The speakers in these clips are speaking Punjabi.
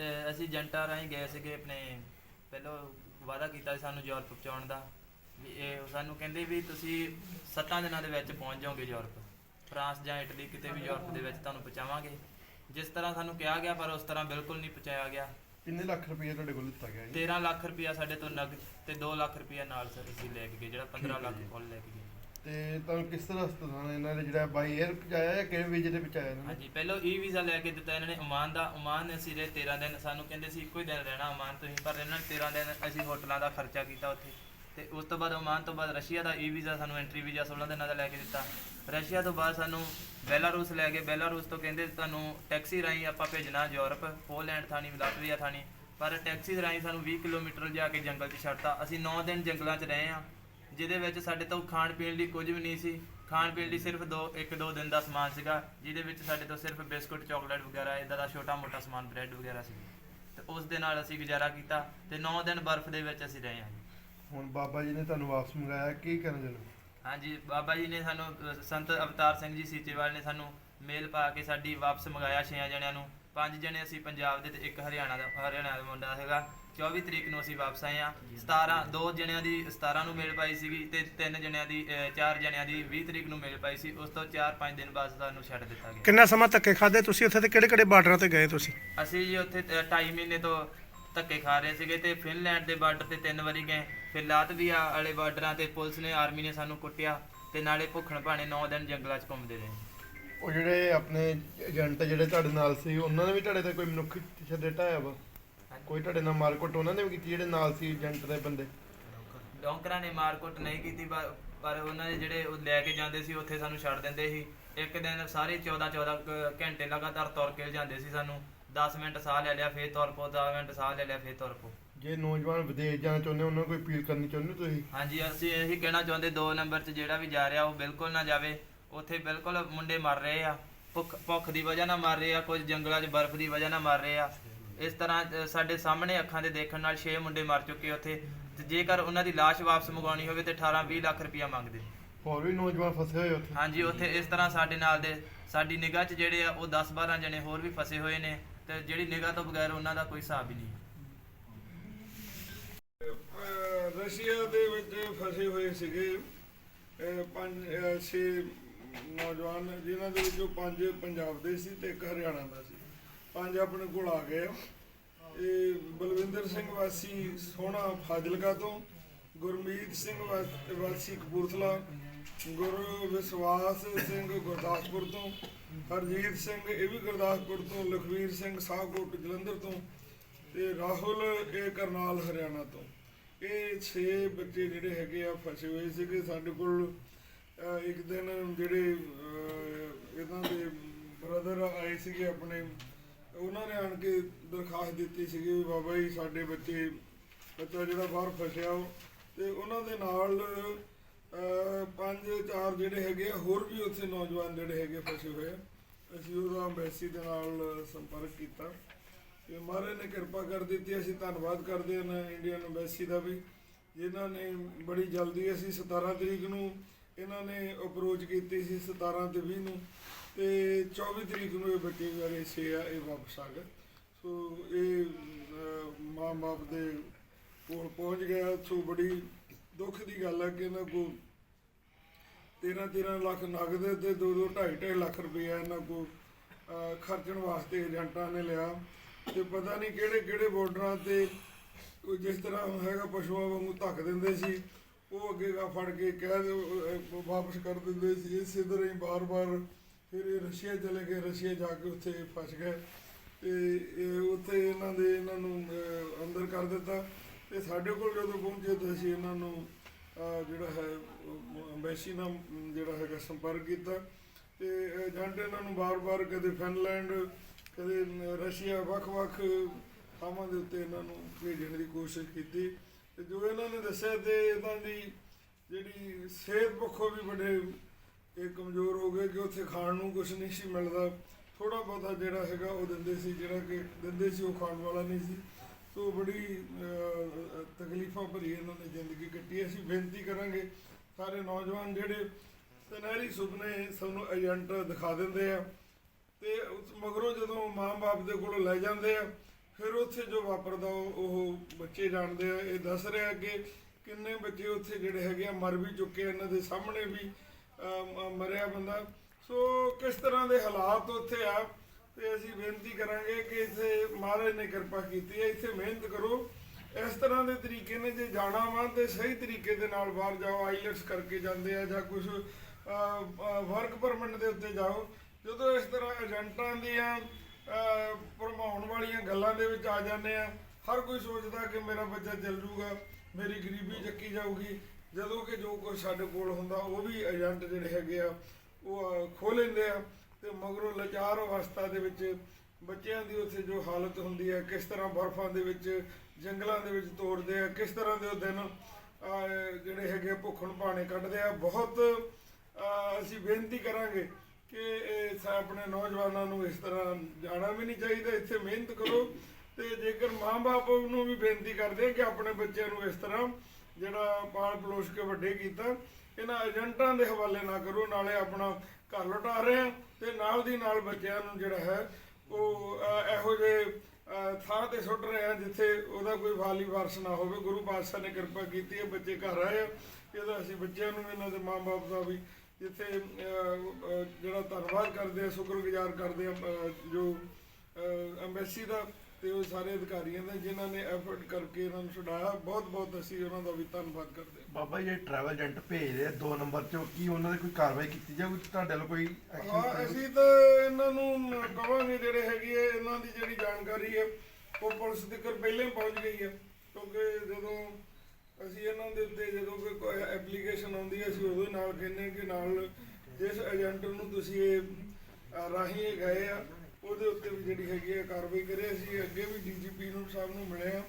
ਅਹ ਅਸੀਂ ਜੰਟਾ ਰਾਹੀਂ ਗਏ ਸੀਗੇ ਆਪਣੇ ਪਹਿਲਾਂ ਵਾਅਦਾ ਕੀਤਾ ਸੀ ਸਾਨੂੰ ਯੂਰਪ ਪਹੁੰਚਾਉਣ ਦਾ ਵੀ ਇਹ ਸਾਨੂੰ ਕਹਿੰਦੇ ਵੀ ਤੁਸੀਂ 7 ਦਿਨਾਂ ਦੇ ਵਿੱਚ ਪਹੁੰਚ ਜਾਓਗੇ ਯੂਰਪ। ਫਰਾਂਸ ਜਾਂ ਇਟਲੀ ਕਿਤੇ ਵੀ ਯੂਰਪ ਦੇ ਵਿੱਚ ਤੁਹਾਨੂੰ ਪਹੁੰਚਾਵਾਂਗੇ। ਜਿਸ ਤਰ੍ਹਾਂ ਸਾਨੂੰ ਕਿਹਾ ਗਿਆ ਪਰ ਉਸ ਤਰ੍ਹਾਂ ਬਿਲਕੁਲ ਨਹੀਂ ਪਹੁੰਚਾਇਆ ਗਿਆ। ਕਿੰਨੇ ਲੱਖ ਰੁਪਏ ਤੁਹਾਡੇ ਕੋਲ ਦਿੱਤਾ ਗਿਆ ਜੀ? 13 ਲੱਖ ਰੁਪਇਆ ਸਾਡੇ ਤੋਂ ਨਗਦ ਤੇ 2 ਲੱਖ ਰੁਪਇਆ ਨਾਲ ਸਰ ਅਸੀਂ ਲੈ ਕੇ ਗਏ ਜਿਹੜਾ 15 ਠੀਕ ਹੈ ਲੱਖ। ਕੋਲ ਲੈ ਕੇ ਗਏ। ਤੇ ਤੁਹਾਨੂੰ ਕਿਸ ਤਰ੍ਹਾਂ ਸਤਾਨਾ ਇਹਨਾਂ ਨੇ ਜਿਹੜਾ ਬਾਈ 에ਅਰ ਪਹੁੰਚਾਇਆ ਜਾਂ ਕਿਵੇਂ ਵੀਜ਼ੇ ਤੇ ਪਹੁੰਚਾਇਆ ਇਹਨਾਂ ਨੇ? ਹਾਂਜੀ, ਪਹਿਲਾਂ ਈ ਵੀਜ਼ਾ ਲੈ ਕੇ ਦਿੱਤਾ ਇਹਨਾਂ ਨੇ ਓਮਾਨ ਦਾ ਓਮਾਨ ਅਸੀਂ ਰਹੇ 13 ਦਿਨ, ਸਾਨੂੰ ਕਹਿੰਦੇ ਸੀ ਇੱਕੋ ਹੀ ਦਿਨ ਰਹਿਣਾ ਓਮਾਨ ਤੁਸੀਂ, ਪਰ ਇਹਨਾਂ ਨੇ 13 ਦਿਨ ਅਸੀਂ ਹੋਟਲਾਂ ਦਾ ਖਰਚਾ ਕੀਤਾ ਉੱਥੇ। ਤੇ ਉਸ ਤੋਂ ਬਾਅਦ ਓਮਾਨ ਤੋਂ ਬਾਅਦ ਰਸ਼ੀਆ ਦਾ ਈ ਵੀਜ਼ਾ ਸਾਨੂੰ ਐਂਟਰੀ ਵੀਜ਼ਾ 16 ਦਿਨਾਂ ਦਾ ਲੈ ਕੇ ਦਿੱਤਾ। ਰਸ਼ੀਆ ਤੋਂ ਬਾਅਦ ਸਾਨੂੰ ਬੈਲਾਰੂਸ ਲੈ ਕੇ ਬੈਲਾਰੂਸ ਤੋਂ ਕਹਿੰਦੇ ਤੁਹਾਨੂੰ ਟੈਕਸੀ ਰਾਹੀਂ ਆਪਾਂ ਭੇਜਣਾ ਯੂਰਪ, ਪੋਲੈਂਡ ਥਾਣੀ, ਲਾਟਵੀਆ ਥਾਣੀ। ਪਰ ਟੈਕਸੀ ਰਾਹੀਂ ਸਾਨੂੰ 20 ਕਿਲੋਮੀਟਰ ਜਾ ਕੇ ਜੰਗਲ 'ਚ ਛੱਡਤਾ। ਅਸੀਂ 9 ਦਿਨ ਜੰਗਲਾਂ 'ਚ ਰਹੇ ਆ ਜਿਹਦੇ ਵਿੱਚ ਸਾਡੇ ਤੋਂ ਖਾਣ ਪੀਣ ਲਈ ਕੁਝ ਵੀ ਨਹੀਂ ਸੀ। ਖਾਣ ਪੀਣ ਲਈ ਸਿਰਫ ਦੋ ਇੱਕ ਦੋ ਦਿਨ ਦਾ ਸਮਾਨ ਸੀਗਾ ਜਿਹਦੇ ਵਿੱਚ ਸਾਡੇ ਤੋਂ ਸਿਰਫ ਬਿਸਕੁਟ ਚਾਕਲੇਟ ਵਗੈਰਾ ਇਦਾਂ ਦਾ ਛੋਟਾ ਮੋਟਾ ਸਮਾਨ ਬ੍ਰੈਡ ਵਗੈਰਾ ਸੀ। ਤੇ ਉਸ ਦੇ ਨਾਲ ਅਸੀਂ ਗੁਜ਼ਾਰਾ ਕੀਤਾ ਤੇ 9 ਦਿਨ ਬਰਫ਼ ਦੇ ਵਿੱਚ ਅਸੀਂ ਰਹੇ ਹਾਂ। ਹੁਣ ਬਾਬਾ ਜੀ ਨੇ ਤੁਹਾਨੂੰ ਵਾਪਸ ਮੰਗਾਇਆ ਕੀ ਕਰਨਾ ਚਾਹੁੰਦੇ ਹਾਂਜੀ ਬਾਬਾ ਜੀ ਨੇ ਸਾਨੂੰ ਅਹ, ਸੰਤ ਅਵਤਾਰ ਸਿੰਘ ਜੀ ਸੀਚੇਵਾਲ ਨੇ ਸਾਨੂੰ ਮੇਲ ਪਾ ਕੇ ਸਾਡੀ ਵਾਪਸ ਮੰਗਾਇਆ ਛੇਆਂ ਜਣਿਆਂ ਨੂੰ। ਪੰਜ ਜਣੇ ਅਸੀਂ ਪੰਜਾਬ ਦੇ ਤੇ ਇੱਕ ਹਰਿਆਣਾ ਦਾ ਹਰਿਆਣਾ ਦਾ ਮੁੰਡਾ ਹੈਗਾ। 24 ਤਰੀਕ ਨੂੰ ਅਸੀਂ ਵਾਪਸ ਆਏ ਆ 17 ਦੋ ਜਣਿਆਂ ਦੀ 17 ਨੂੰ ਮੇਲ ਪਾਈ ਸੀਗੀ ਤੇ ਤਿੰਨ ਜਣਿਆਂ ਦੀ ਅਹ, ਚਾਰ ਜਣਿਆਂ ਦੀ 20 ਤਰੀਕ ਨੂੰ ਮੇਲ ਪਾਈ ਸੀ। ਉਸ ਤੋਂ 4-5 ਦਿਨ ਬਾਅਦ ਸਾਨੂੰ ਛੱਡ ਦਿੱਤਾ ਗਿਆ। ਕਿੰਨਾ ਸਮਾਂ ਧੱਕੇ ਖਾਦੇ ਤੁਸੀਂ? ਉੱਥੇ ਤੇ ਕਿਹੜੇ ਕਿਹੜੇ ਬਾਰਡਰਾਂ ਤੇ ਗਏ ਤੁਸੀਂ? ਅਸੀਂ ਜੀ ਉੱਥੇ 2.5 ਮਹੀਨੇ ਤੋਂ ਧੱਕੇ ਖਾ ਰਹੇ ਸੀਗੇ ਤੇ ਫਿਨਲੈਂਡ ਦੇ ਬਾਰਡਰ ਤੇ ਤਿੰਨ ਵਾਰੀ ਗਏ। ਫਿਰ ਲਾਤਵੀਆ ਵਾਲੇ ਬਾਰਡਰਾਂ ਤੇ ਪੁਲਿਸ ਨੇ ਆਰਮੀ ਨੇ ਸਾਨੂੰ ਕੁੱਟਿਆ ਤੇ ਨਾਲੇ ਭੁੱਖਣ ਭਾਣੇ 9 ਦਿਨ ਜੰਗਲਾਂ 'ਚ ਘੁੰਮਦੇ ਰਹੇ। ਉਹ ਜਿਹੜੇ ਆਪਣੇ ਏਜੰਟ ਜਿਹੜੇ ਤੁਹਾਡੇ ਨਾਲ ਸੀ ਉਹਨਾਂ ਨੇ ਵੀ ਤੁਹਾਡੇ ਤੇ ਕੋਈ ਮਨੁੱਖੀ ਛੱਡੇ ਢਾਇਆ ਵਾ? ਕੋਈ ਤੁਹਾਡੇ ਨਾਲ ਮਾਰਕੁੱਟ ਉਹਨਾਂ ਨੇ ਵੀ ਕੀਤੀ ਜਿਹੜੇ ਨਾਲ ਸੀ ਏਜੰਟ ਦੇ ਬੰਦੇ? ਡੌਂਕਰਾਂ ਨੇ ਮਾਰਕੁੱਟ ਨਹੀਂ ਕੀਤੀ ਪਰ ਪਰ ਉਹਨਾਂ ਦੇ ਜਿਹੜੇ ਉਹ ਲੈ ਕੇ ਜਾਂਦੇ ਸੀ ਉੱਥੇ ਸਾਨੂੰ ਛੱਡ ਦਿੰਦੇ ਸੀ। ਇੱਕ ਦਿਨ ਸਾਰੇ 14 14 ਘੰਟੇ ਲਗਾਤਾਰ ਤੁਰ ਕੇ ਜਾਂਦੇ ਸੀ ਸਾਨੂੰ। 10 ਮਿੰਟ ਸਾਹ ਲੈ ਲਿਆ ਫੇਰ ਤੁਰ ਪੋ 10 ਮਿੰਟ ਸਾਹ ਲੈ ਲਿਆ ਫੇਰ ਤੁਰ ਪੋ ਜੇ ਨੌਜਵਾਨ ਵਿਦੇਸ਼ ਜਾਣਾ ਚਾਹੁੰਦੇ ਉਹਨਾਂ ਨੂੰ ਕੋਈ ਅਪੀਲ ਕਰਨੀ ਚਾਹੁੰਦੇ ਹੋ ਤੁਸੀਂ? ਹਾਂਜੀ ਅਸੀਂ ਇਹੀ ਕਹਿਣਾ ਚਾਹੁੰਦੇ 2 ਨੰਬਰ 'ਚ ਜਿਹੜਾ ਵੀ ਜਾ ਰਿਹਾ ਉਹ ਬਿਲਕੁਲ ਨਾ ਜਾਵੇ। ਉੱਥੇ ਬਿਲਕੁਲ ਮੁੰਡੇ ਮਰ ਰਹੇ ਆ। ਭੁੱਖ ਭੁੱਖ ਦੀ ਵਜ੍ਹਾ ਨਾਲ ਮਰ ਰਹੇ ਆ ਕੁਝ ਜੰਗਲਾਂ 'ਚ ਬਰਫ਼ ਦੀ ਵਜ੍ਹਾ ਨਾਲ ਮਰ ਰਹੇ ਆ। ਇਸ ਤਰ੍ਹਾਂ ਸਾਡੇ ਸਾਹਮਣੇ ਅੱਖਾਂ ਦੇ ਦੇਖਣ ਨਾਲ 6 ਮੁੰਡੇ ਮਰ ਚੁੱਕੇ ਉੱਥੇ। ਤੇ ਜੇਕਰ ਉਹਨਾਂ ਦੀ ਲਾਸ਼ ਵਾਪਸ ਮੰਗਵਾਉਣੀ ਹੋਵੇ ਤੇ 18 20 ਲੱਖ ਰੁਪਇਆ ਮੰਗਦੇ। ਹੋਰ ਵੀ ਨੌਜਵਾਨ ਫਸੇ ਹੋਏ ਉੱਥੇ। ਹਾਂਜੀ ਉੱਥੇ ਇਸ ਤਰ੍ਹਾਂ ਸਾਡੇ ਨਾਲ ਦੇ ਸਾਡੀ ਨਿਗਾਹ 'ਚ ਜਿਹੜੇ ਆ ਉਹ 10 12 ਜਣੇ ਹੋਰ ਵੀ ਫਸੇ ਹੋਏ ਨੇ ਤੇ ਜਿਹੜੀ ਨਿਗਾਹ ਤੋਂ ਬਗੈਰ ਉਹਨਾਂ ਦਾ ਕੋਈ ਹਿਸਾਬ ਹੀ ਨਹੀਂ। ਰਸ਼ੀਆ ਦੇ ਵਿੱਚ ਫਸੇ ਹੋਏ ਸੀਗੇ ਪੰਜ ਛੇ ਨੌਜਵਾਨ ਜਿਨ੍ਹਾਂ ਦੇ ਵਿੱਚੋਂ ਪੰਜ ਪੰਜਾਬ ਦੇ ਸੀ ਤੇ ਇੱਕ ਹਰਿਆਣਾ ਦਾ ਸੀ। ਪੰਜ ਆਪਣੇ ਕੋਲ ਆ ਗਏ ਆ। ਇਹ ਬਲਵਿੰਦਰ ਸਿੰਘ ਵਾਸੀ ਸੋਹਣਾ ਫਾਜ਼ਿਲਕਾ ਤੋਂ, ਗੁਰਮੀਤ ਸਿੰਘ ਵਾ- ਵਾਸੀ ਕਪੂਰਥਲਾ, ਗੁਰੂ ਵਿਸ਼ਵਾਸ ਸਿੰਘ ਗੁਰਦਾਸਪੁਰ ਤੋਂ, ਹਰਜੀਤ ਸਿੰਘ ਇਹ ਵੀ ਗੁਰਦਾਸਪੁਰ ਤੋਂ, ਲਖਵੀਰ ਸਿੰਘ ਸਾਹਕੋਟ ਜਲੰਧਰ ਤੋਂ ਤੇ ਰਾਹੁਲ ਇਹ ਕਰਨਾਲ ਹਰਿਆਣਾ ਤੋਂ ਇਹ 6 ਬੱਚੇ ਜਿਹੜੇ ਹੈਗੇ ਆ ਫਸੇ ਹੋਏ ਸੀਗੇ ਸਾਡੇ ਕੋਲ ਇੱਕ ਦਿਨ ਜਿਹੜੇ ਇਹਨਾਂ ਦੇ ਬ੍ਰਦਰ ਆਏ ਸੀਗੇ ਆਪਣੇ ਉਹਨਾਂ ਨੇ ਆਣ ਕੇ ਦਰਖਾਸਤ ਦਿੱਤੀ ਸੀਗੀ ਵੀ ਬਾਬਾ ਜੀ, ਸਾਡੇ ਬੱਚੇ, ਬੱਚਾ ਜਿਹੜਾ ਬਾਹਰ ਫਸਿਆ ਉਹ, ਤੇ ਉਹਨਾਂ ਦੇ ਨਾਲ ਪੰਜ, ਚਾਰ ਜਿਹੜੇ ਹੈਗੇ ਆ, ਹੋਰ ਵੀ ਉੱਥੇ ਨੌਜਵਾਨ ਜਿਹੜੇ ਹੈਗੇ ਫਸੇ ਹੋਏ ਅਸੀਂ ਉਹਦਾ ਅੰਬੈਸੀ ਦੇ ਨਾਲ ਸੰਪਰਕ ਕੀਤਾ ਤੇ ਮਹਾਰਾਜ ਨੇ ਕਿਰਪਾ ਕਰ ਦਿੱਤੀ, ਅਸੀਂ ਧੰਨਵਾਦ ਕਰਦੇ ਹਾਂ ਇੰਡੀਅਨ ਅੰਬੈਸੀ ਦਾ ਵੀ, ਜਿਨ੍ਹਾਂ ਨੇ ਬੜੀ ਜਲਦੀ ਅਸੀਂ 17 ਤਰੀਕ ਨੂੰ ਇਹਨਾਂ ਨੇ ਅਪਰੋਚ ਕੀਤੀ ਸੀ 17 ਤੇ 20 ਨੂੰ ਤੇ 24 ਤਰੀਕ ਨੂੰ ਇਹ ਬੱਚੇ ਜਿਹੜੇ ਛੇ ਆ, ਇਹ ਵਾਪਸ ਆ ਗਏ। ਸੋ ਇਹ ਮਾਂ-ਬਾਪ ਦੇ ਕੋਲ ਪਹੁੰਚ ਗਿਆ। ਸੋ ਬੜੀ ਦੁੱਖ ਦੀ ਗੱਲ ਹੈ ਕਿ ਇਹਨਾਂ ਕੋਲ 13 13 ਲੱਖ ਨਗਦ ਤੇ 2 2 2.5 ਲੱਖ ਰੁਪਇਆ ਇਹਨਾਂ ਕੋਲ ਖਰਚਣ ਵਾਸਤੇ ਏਜੰਟਾਂ ਨੇ ਲਿਆ। ਤੇ ਪਤਾ ਨਹੀਂ ਕਿਹੜੇ ਕਿਹੜੇ ਬਾਰਡਰਾਂ ਤੇ ਉਹ ਜਿਸ ਤਰ੍ਹਾਂ ਹੈਗਾ ਪਸ਼ੂਆਂ ਵਾਂਗੂ ਧੱਕ ਦਿੰਦੇ ਸੀ। ਉਹ ਅੱਗੇ ਗਾ ਫੜ ਕੇ ਕਹਿ ਦਿਓ, ਵਾਪਸ ਕਰ ਦਿੰਦੇ ਸੀ। ਇਸੇ ਤਰ੍ਹਾਂ ਹੀ ਬਾਰ-ਬਾਰ ਫਿਰ ਇਹ ਰਸ਼ੀਆ ਚਲੇ ਗਏ। ਰਸ਼ੀਆ ਜਾ ਕੇ ਉੱਥੇ ਫਸ ਗਏ। ਤੇ ਉੱਥੇ ਇਹਨਾਂ ਦੇ ਇਹਨਾਂ ਨੂੰ ਅੰਦਰ ਕਰ ਦਿੱਤਾ। ਤੇ ਸਾਡੇ ਕੋਲ ਜਦੋਂ ਪਹੁੰਚੇ ਤਾਂ ਅਸੀਂ ਇਹਨਾਂ ਨੂੰ ਜਿਹੜਾ ਹੈ ਅੰਬੈਸੀ ਨਾਲ ਜਿਹੜਾ ਹੈਗਾ ਸੰਪਰਕ ਕੀਤਾ। ਤੇ ਏਜੰਟ ਇਹਨਾਂ ਨੂੰ ਬਾਰ-ਬਾਰ ਕਦੇ ਫਿਨਲੈਂਡ ਕਦੇ ਰਸ਼ੀਆ ਵੱਖ-ਵੱਖ ਥਾਵਾਂ ਦੇ ਉੱਤੇ ਇਹਨਾਂ ਨੂੰ ਭੇਜਣ ਦੀ ਕੋਸ਼ਿਸ਼ ਕੀਤੀ। ਤੇ ਜੋ ਇਹਨਾਂ ਨੇ ਦੱਸਿਆ ਤੇ ਇਹਨਾਂ ਦੀ ਜਿਹੜੀ ਸਿਹਤ ਪੱਖੋਂ ਵੀ ਬੜੇ ਇਹ ਕਮਜ਼ੋਰ ਹੋ ਗਏ ਕਿ ਉੱਥੇ ਖਾਣ ਨੂੰ ਕੁਝ ਨਹੀਂ ਸੀ ਮਿਲਦਾ। ਥੋੜਾ ਬਹੁਤਾ ਜਿਹੜਾ ਹੈਗਾ ਉਹ ਦਿੰਦੇ ਸੀ, ਜਿਹੜਾ ਕਿ ਦਿੰਦੇ ਸੀ ਉਹ ਖਾਣ ਵਾਲਾ ਨਹੀਂ ਸੀ। ਸੋ ਬੜੀ ਤਕਲੀਫਾਂ ਭਰੀ ਇਹਨਾਂ ਨੇ ਜ਼ਿੰਦਗੀ ਕੱਟੀ ਅਸੀਂ ਬੇਨਤੀ ਕਰਾਂਗੇ ਸਾਰੇ ਨੌਜਵਾਨ ਜਿਹੜੇ ਸੁਨਹਿਰੀ ਸੁਪਨੇ ਸਾਨੂੰ ਏਜੰਟ ਦਿਖਾ ਦਿੰਦੇ ਆ ਤੇ ਉਸ ਮਗਰੋਂ ਜਦੋਂ ਮਾਂ-ਬਾਪ ਦੇ ਕੋਲੋਂ ਲੈ ਜਾਂਦੇ ਆ ਫਿਰ ਉੱਥੇ ਜੋ ਵਾਪਰਦਾ ਉਹ ਬੱਚੇ ਜਾਣਦੇ ਆ ਇਹ ਦੱਸ ਰਿਹਾ ਕਿ ਕਿੰਨੇ ਬੱਚੇ ਉੱਥੇ ਜਿਹੜੇ ਹੈਗੇ ਆ ਮਰ ਵੀ ਚੁੱਕੇ ਆ, ਇਹਨਾਂ ਦੇ ਸਾਹਮਣੇ ਵੀ ਮਰਿਆ ਬੰਦਾ। ਸੋ ਕਿਸ ਤਰ੍ਹਾਂ ਦੇ ਹਾਲਾਤ ਉੱਥੇ ਆ ਤੇ ਅਸੀਂ ਬੇਨਤੀ ਕਰਾਂਗੇ ਕਿ ਇੱਥੇ ਮਹਾਰਾਜ ਨੇ ਕਿਰਪਾ ਕੀਤੀ ਹੈ ਇੱਥੇ ਮਿਹਨਤ ਕਰੋ। ਇਸ ਤਰ੍ਹਾਂ ਦੇ ਤਰੀਕੇ ਨੇ ਜੇ ਜਾਣਾ ਵਾ ਤੇ ਸਹੀ ਤਰੀਕੇ ਦੇ ਨਾਲ ਬਾਹਰ ਜਾਓ ਆਈਲੈਟਸ ਕਰਕੇ ਜਾਂਦੇ ਆ ਜਾਂ ਕੁਝ ਵਰਕ ਪਰਮਿਟ ਦੇ ਉੱਤੇ ਜਾਓ। ਜਦੋਂ ਇਸ ਤਰ੍ਹਾਂ ਏਜੰਟਾਂ ਦੀਆਂ ਭਰਮਾਉਣ ਵਾਲੀਆਂ ਗੱਲਾਂ ਦੇ ਵਿੱਚ ਆ ਜਾਂਦੇ ਆ। ਹਰ ਕੋਈ ਸੋਚਦਾ ਕਿ ਮੇਰਾ ਬੱਚਾ ਚੱਲ ਜੂਗਾ, ਮੇਰੀ ਗਰੀਬੀ ਚੱਕੀ ਜਾਊਗੀ। ਜਦੋਂ ਕਿ ਜੋ ਕੁਝ ਸਾਡੇ ਕੋਲ ਹੁੰਦਾ, ਉਹ ਵੀ ਏਜੰਟ ਜਿਹੜੇ ਹੈਗੇ ਆ, ਉਹ ਖੋ ਲੈਂਦੇ ਆ ਤੇ ਮਗਰੋਂ ਲਾਚਾਰ ਅਵਸਥਾ ਦੇ ਵਿੱਚ ਬੱਚਿਆਂ ਦੀ ਉੱਥੇ ਜੋ ਹਾਲਤ ਹੁੰਦੀ ਹੈ, ਕਿਸ ਤਰ੍ਹਾਂ ਬਰਫ਼ਾਂ ਦੇ ਵਿੱਚ, ਜੰਗਲਾਂ ਦੇ ਵਿੱਚ ਤੋੜਦੇ ਆ, ਕਿਸ ਤਰ੍ਹਾਂ ਦੇ ਉਹ ਦਿਨ ਜਿਹੜੇ ਹੈਗੇ ਆ ਭੁੱਖਣ ਭਾਣੇ ਕੱਢਦੇ ਆ। ਬਹੁਤ ਅਸੀਂ ਬੇਨਤੀ ਕਰਾਂਗੇ ਕਿ ਇਹ ਸਾ- ਆਪਣੇ ਨੌਜਵਾਨਾਂ ਨੂੰ ਇਸ ਤਰ੍ਹਾਂ ਜਾਣਾ ਵੀ ਨਹੀਂ ਚਾਹੀਦਾ, ਇੱਥੇ ਮਿਹਨਤ ਕਰੋ। ਤੇ ਜੇਕਰ ਮਾਂ-ਬਾਪ ਨੂੰ ਵੀ ਬੇਨਤੀ ਕਰਦੇ ਕਿ ਆਪਣੇ ਬੱਚਿਆਂ ਨੂੰ ਇਸ ਤਰ੍ਹਾਂ ਜਿਹੜਾ ਪਾਲ ਪਲੋਸ਼ ਕੇ ਵੱਡੇ ਕੀਤਾ, ਇਹਨਾਂ ਏਜੰਟਾਂ ਦੇ ਹਵਾਲੇ ਨਾ ਕਰੋ, ਨਾਲੇ ਆਪਣਾ ਘਰ ਲੁਟਾ ਰਹੇ ਆ ਤੇ ਨਾਲ ਦੀ ਨਾਲ ਬੱਚਿਆਂ ਨੂੰ ਜਿਹੜਾ ਹੈ, ਉਹ ਇਹੋ ਜਿਹੇ ਥਾਂ ਤੇ ਸੁੱਟ ਰਹੇ ਆ ਜਿੱਥੇ ਉਹਦਾ ਕੋਈ ਵਾਲੀ ਵਾਰਸ ਨਾ ਹੋਵੇ। ਗੁਰੂ ਪਾਤਸ਼ਾਹ ਨੇ ਕਿਰਪਾ ਕੀਤੀ ਹੈ, ਬੱਚੇ ਘਰ ਆਏ ਆ। ਇਹਦਾ ਅਸੀਂ ਬੱਚਿਆਂ ਨੂੰ ਇਹਨਾਂ ਦੇ ਮਾਂ-ਬਾਪ ਦਾ ਵੀ ਜਿੱਥੇ ਜਿਹੜਾ ਧੰਨਵਾਦ ਕਰਦੇ ਆ ਸ਼ੁਕਰਗੁਜ਼ਾਰ ਕਰਦੇ ਆ ਜੋ ਐਮਬੈਸੀ ਦਾ ਤੇ ਉਹ ਸਾਰੇ ਅਧਿਕਾਰੀਆਂ ਦਾ ਜਿਨ੍ਹਾਂ ਨੇ ਐਫਰਟ ਕਰਕੇ ਇਹਨਾਂ ਨੂੰ ਛੁਡਾਇਆ। ਬਹੁਤ ਬਹੁਤ ਅਸੀਂ ਉਹਨਾਂ ਦਾ ਵੀ ਧੰਨਵਾਦ ਕਰਦੇ ਹਾਂ। ਬਾਬਾ ਜੀ ਟਰੈਵਲ ਏਜੰਟ ਭੇਜਦੇ ਆ ਦੋ ਨੰਬਰ ਚੋਂ ਕੀ ਉਹਨਾਂ ਦੀ ਕੋਈ ਕਾਰਵਾਈ ਕੀਤੀ ਜਾਊਗੀ ਤੁਹਾਡੇ ਵੱਲੋਂ ਕੋਈ ਐਕਸ਼ਨ ਅਸੀਂ ਤਾਂ ਇਹਨਾਂ ਨੂੰ ਕਵਾਂਗੇ ਜਿਹੜੇ ਹੈਗੀ ਇਹਨਾਂ ਦੀ ਜਿਹੜੀ ਜਾਣਕਾਰੀ ਹੈ ਉਹ ਪੁਲਿਸ ਤੱਕ ਪਹਿਲਾਂ ਹੀ ਪਹੁੰਚ ਗਈ ਹੈ ਕਿਉਂਕਿ ਜਦੋਂ ਅਸੀਂ ਇਹਨਾਂ ਦੇ ਉੱਤੇ ਜਦੋਂ ਕੋਈ- ਕੋਈ ਐਪਲੀਕੇਸ਼ਨ ਆਉਂਦੀ ਹੈ, ਅਸੀਂ ਉਦੋਂ ਹੀ ਨਾਲ ਕਹਿੰਦੇ ਹਾਂ ਕਿ ਨਾਲ ਜਿਸ ਏਜੰਟ ਨੂੰ ਤੁਸੀਂ ਇਹ ਰਾਹੀਂ ਇਹ ਗਏ ਆ, ਉਹਦੇ ਉੱਤੇ ਵੀ ਜਿਹੜੀ ਹੈਗੀ ਹੈ ਕਾਰਵਾਈ ਕਰੇ। ਅਸੀਂ ਅੱਗੇ ਵੀ ਡੀਜੀਪੀ ਨੂੰ ਸਾਹਿਬ ਨੂੰ ਮਿਲੇ ਆ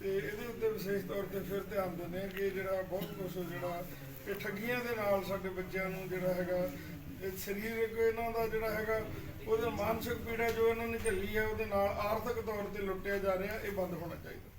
ਤੇ ਇਹਦੇ ਉੱਤੇ ਵਿਸ਼ੇਸ਼ ਤੌਰ ਤੇ ਫਿਰ ਧਿਆਨ ਦਿੰਦੇ ਆ ਕਿ ਜਿਹੜਾ ਬਹੁਤ ਕੁਝ ਜਿਹੜਾ ਇਹ ਠੱਗੀਆਂ ਦੇ ਨਾਲ ਸਾਡੇ ਬੱਚਿਆਂ ਨੂੰ ਜਿਹੜਾ ਹੈਗਾ ਸਰੀਰਕ ਇਹਨਾਂ ਦਾ ਜਿਹੜਾ ਹੈਗਾ, ਉਹਦੇ ਮਾਨਸਿਕ ਪੀੜਾ ਜੋ ਇਹਨਾਂ ਨੇ ਝੱਲੀ ਹੈ, ਉਹਦੇ ਨਾਲ ਆਰਥਿਕ ਤੌਰ ਤੇ ਲੁੱਟਿਆ ਜਾ ਰਿਹਾ, ਇਹ ਬੰਦ ਹੋਣਾ ਚਾਹੀਦਾ।